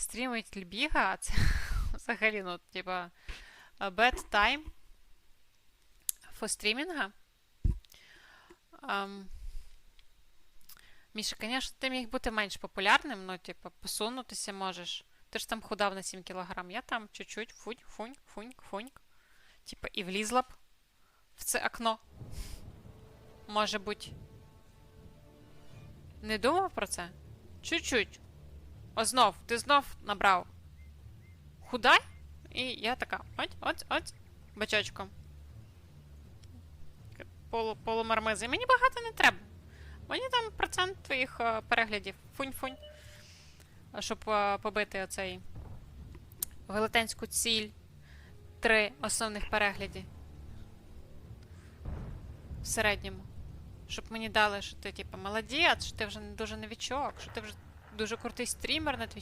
Стрімить Льбіга, а це взагалі, ну, типа, bad time for стрімінга. Ам, Міша, звісно, ти міг бути менш популярним, ну, типа, посунутися можеш. Ти ж там худав на 7 кілограм, я там чуть-чуть фунь, фунь, фунь, фунь. Типа, і влізла б в це окно. Може бути. Не думав про це? Чуть-чуть. О, знов, ти знов набрав. Худай? І я така, от, от, от, бачочком. Полу, полумармизи. Мені багато не треба. Мені там процент твоїх е, переглядів. Фунь-фунь. Щоб е, побити оцей велетенську ціль. Три основних переглядів. В середньому. Щоб мені дали, що ти, типу, молодець, що ти вже дуже новічок, що ти вже дуже крутий стрімер на Твічі.